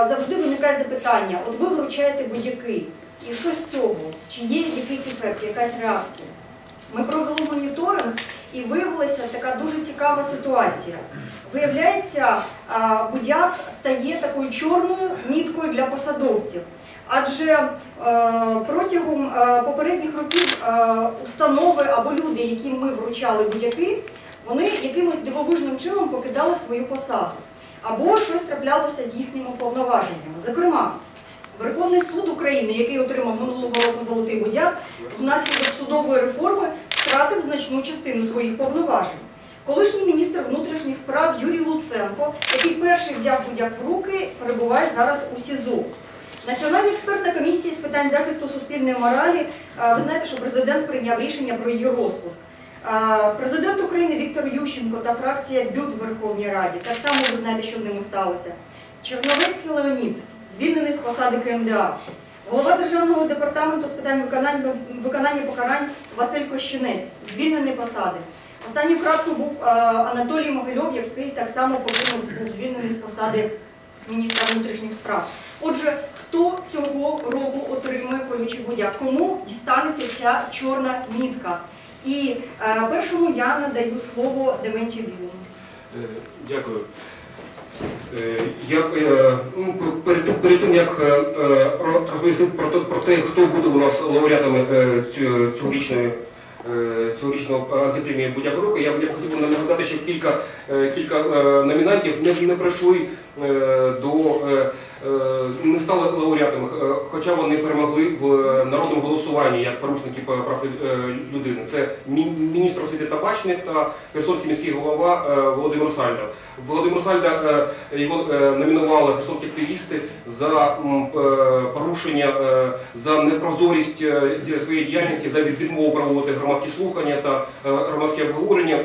Завжди виникає запитання, от ви вручаєте будь-який, і що з цього? Чи є якийсь ефект, якась реакція? Ми провели моніторинг і виявилася така дуже цікава ситуація. Виявляється, будяк стає такою чорною міткою для посадовців. Адже е, протягом е, попередніх років е, установи або люди, яким ми вручали будь-які, вони якимось дивовижним чином покидали свою посаду або щось траплялося з їхніми повноваженнями. Зокрема, Верховний суд України, який отримав минулого року золотий будяк, внаслідок судової реформи втратив значну частину своїх повноважень. Колишній міністр внутрішніх справ Юрій Луценко, який перший взяв будяк в руки, перебуває зараз у СІЗО. Національна експертна комісія з питань захисту суспільної моралі, ви знаєте, що президент прийняв рішення про її розпуск. Президент України Віктор Ющенко та фракція БЮТ в Верховній Раді. Так само ви знаєте, що з ними сталося. Черновецький Леонід, звільнений з посади КМДА. Голова Державного департаменту з питань виконання, виконання покарань Василь Кощенець, звільнений посади. Останньою краплею був Анатолій Могильов, який так само покинув, був звільнений з посади міністра внутрішніх справ. Отже, хто цього року отримує колючий будяк? Кому дістанеться ця чорна мітка? І е, першому я надаю слово Дементію Білому. Е, Дякую. Е, Я ну, перед, перед тим, як розповісти про про те, хто буде у нас лауреатами цьогорічної цьогорічного антипремії будь-яка року, я б хотів нагадати, що кілька, кілька номінантів не, е, до не стали лауреатами, е, хоча вони перемогли в народному голосуванні як порушники прав е, людини. Це міністр освіти Табачник та Херсонський міський голова е, Володимир Сальда. Володимир Сальда е, його е, номінували херсонські активісти за е, порушення, е, за непрозорість е, своєї діяльності, за відмову проводити громадські слухання та е, громадські обговорення.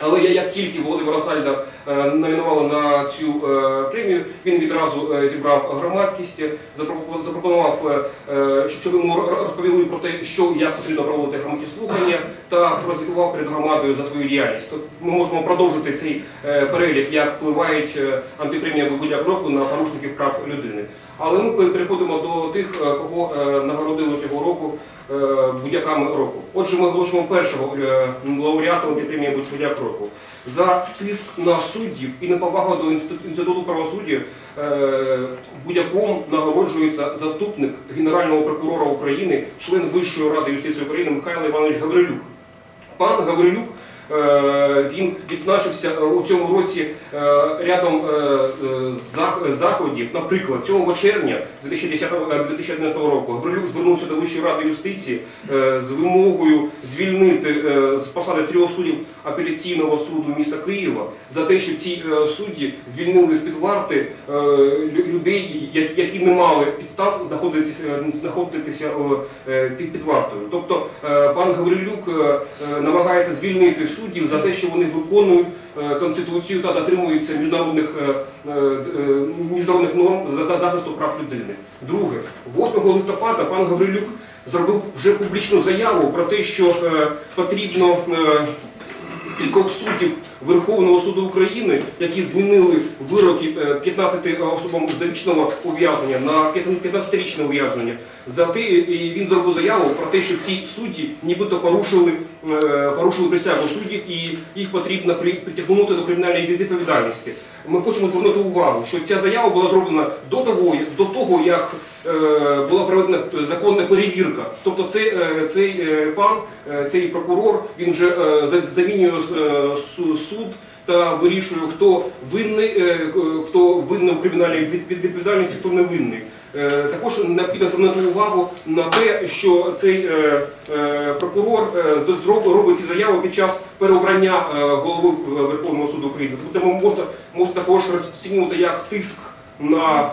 Але я- як тільки Володимира Сальда е, номінували на цю е, премію, він відразу е, зібрав громадськість, запропо- запропонував, щоб йому розповіли про те, що як потрібно проводити громадські слухання, та прозвітував перед громадою за свою діяльність. Тобто ми можемо продовжити цей перелік, як впливають антипремія будь-як року на порушників прав людини. Але ми переходимо до тих, кого нагородили цього року е, будь-яками року. Отже, ми оголошуємо першого е, лауреата антипремії будь-як року. За тиск на суддів і неповагу до інституту правосуддя е, будь-яком нагороджується заступник Генерального прокурора України, член Вищої ради юстиції України Михайло Іванович Гаврилюк. Пан Гаврилюк він відзначився е, у цьому році е, рядом е, е, заходів. Наприклад, 7 червня 2010 е, 2011 року Гаврилюк звернувся до Вищої ради юстиції е, з вимогою звільнити е, з посади трьох суддів апеляційного суду міста Києва за те, що ці е, судді звільнили з під варти е, лю- людей, які- не мали підстав знаходитися, е, під, вартою. Тобто е, пан Гаврилюк е, е, намагається звільнити суддів за те, що вони виконують е, конституцію та дотримуються міжнародних, е, е, міжнародних норм за за захисту прав людини. Друге, 8 листопада пан Гаврилюк зробив вже публічну заяву про те, що потрібно кількох суддів Верховного суду України, які змінили вироки е, 15 особам з довічного ув'язнення на 15-річне ув'язнення. За те і він зробив заяву про те, що ці судді нібито порушили, е, порушили присягу суддів і їх потрібно при- притягнути до кримінальної відповідальності. Ми хочемо звернути увагу, що ця заява була зроблена до того, до того як е, була проведена законна перевірка. Тобто цей, е, цей е, пан, е, цей прокурор, він вже за- замінює су- суд та вирішує, хто винний, хто винний у кримінальній від- від- відповідальності, хто не винний. Е, Також необхідно звернути увагу на те, що цей е, е, прокурор робить ці заяви під час переобрання голови Верховного суду України. Тобто можна, можна також розцінювати як тиск на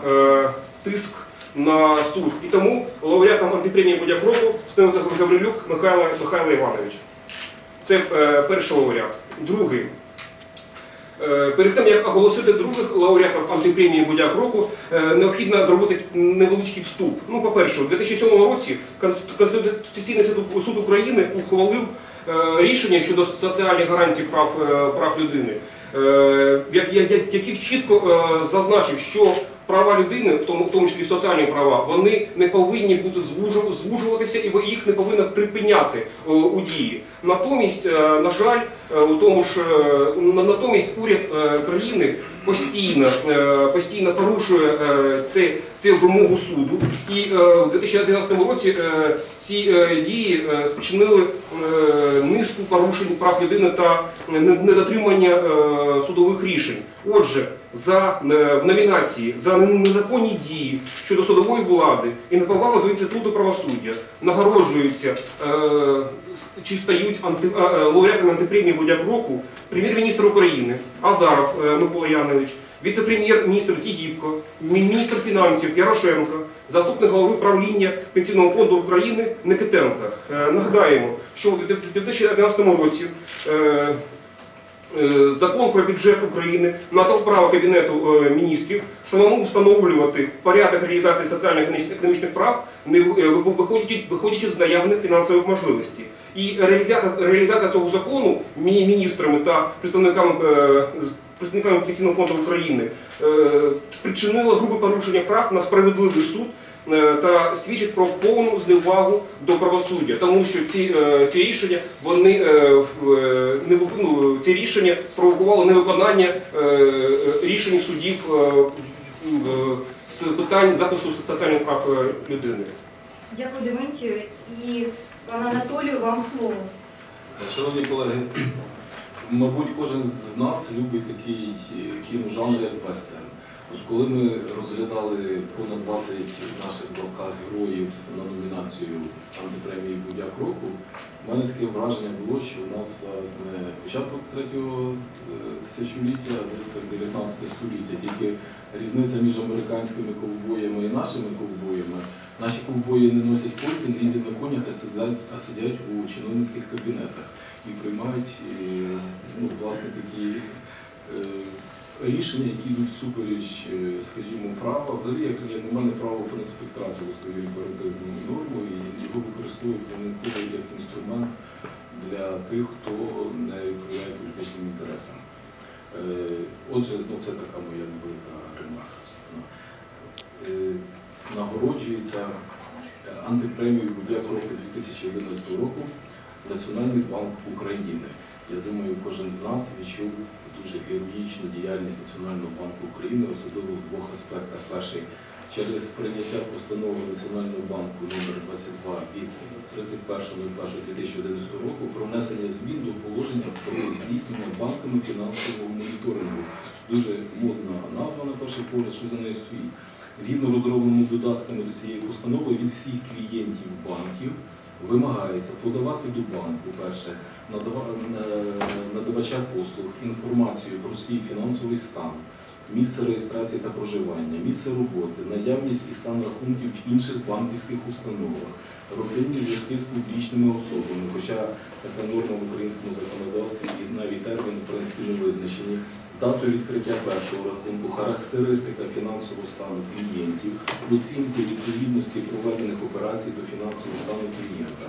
тиск на суд. І тому лауреатом антипремії будь-як року становиться Гаврилюк Михайло, Михайло Іванович. Це перший лауреат. Другий. Е, Перед тим, як оголосити других лауреатів антипремії будь-як року, е, необхідно зробити невеличкий вступ. Ну, по-перше, у 2007 році Конституційний суд України ухвалив е, рішення щодо соціальних гарантій прав, прав людини, як- як- як- яких чітко зазначив, що права людини, в тому, в тому числі соціальні права, вони не повинні бути звужу- звужуватися і їх не повинно припиняти е, у дії. Натомість, е, на жаль, е, у тому ж на- натомість уряд країни постійно, е, постійно порушує е, це вимогу суду. І е, в 2011 році ці дії спричинили низку порушень прав людини та не- недотримання судових рішень. Отже, за в номінації за незаконні дії щодо судової влади і неповагу до інституту правосуддя нагороджуються е, чи стають анти, е, лауреатами антипремії Будяк року прем'єр-міністр України Азаров е, Микола віце-прем'єр-міністр Тігіпко, міністр фінансів Ярошенко, заступник голови правління Пенсійного фонду України Никитенко. Е, Нагадаємо, що в 2011 році е, Е, Закон про бюджет України надав право Кабінету міністрів самому встановлювати порядок реалізації соціально-економічних прав, виходячи з наявних фінансових можливостей. І реалізація, реалізація цього закону мі- міністрами та представниками, е, представниками Пенсійного фонду України е, спричинила грубе порушення прав на справедливий суд е, та свідчить про повну зневагу до правосуддя, тому що ці, ці рішення вони не ну, ці рішення спровокували невиконання рішень судів з питань захисту соціальних прав людини. Дякую, Дементію. І пане Анатолію, вам слово. Шановні колеги, мабуть, кожен з нас любить такий кіножанр, як вестерн. Коли ми розглядали понад 20 наших блоках героїв на номінацію антипремії Будяк року, в мене таке враження було, що у нас не початок третього е, тисячоліття, а десь так 19 століття. Тільки різниця між американськими ковбоями і нашими ковбоями. Наші ковбої не носять кольти, не їздять на конях, а сидять, а сидять у чиновницьких кабінетах і приймають е, ну, власне такі е, рішення, які йдуть всупереч, е, скажімо, права. Взагалі, як, на мене, право в принципі втратило свою імперативну норму і його використовують винятково як інструмент для тих, хто не відповідає політичним інтересам. Е, Отже, ну, це така моя невелика ремарка. вступна. Е, Нагороджується антипремією Будяк року 2011 року Національний банк України. Я думаю, кожен з нас відчув дуже героїчну діяльність Національного банку України, особливо в двох аспектах. Перший через прийняття постанови Національного банку номер 22 від 31.01.2011 року про внесення змін до положення про здійснення банками фінансового моніторингу. Дуже модна назва на перший погляд, що за нею стоїть. Згідно розробленими додатками до цієї постанови від всіх клієнтів банків вимагається подавати до банку, перше, е, надавача послуг інформацію про свій фінансовий стан, місце реєстрації та проживання, місце роботи, наявність і стан рахунків в інших банківських установах, родинні зв'язки з публічними особами, хоча така норма в українському законодавстві і навіть термін в принципі не визначені, дату відкриття першого рахунку, характеристика фінансового стану клієнтів, оцінку відповідності проведених операцій до фінансового стану клієнта.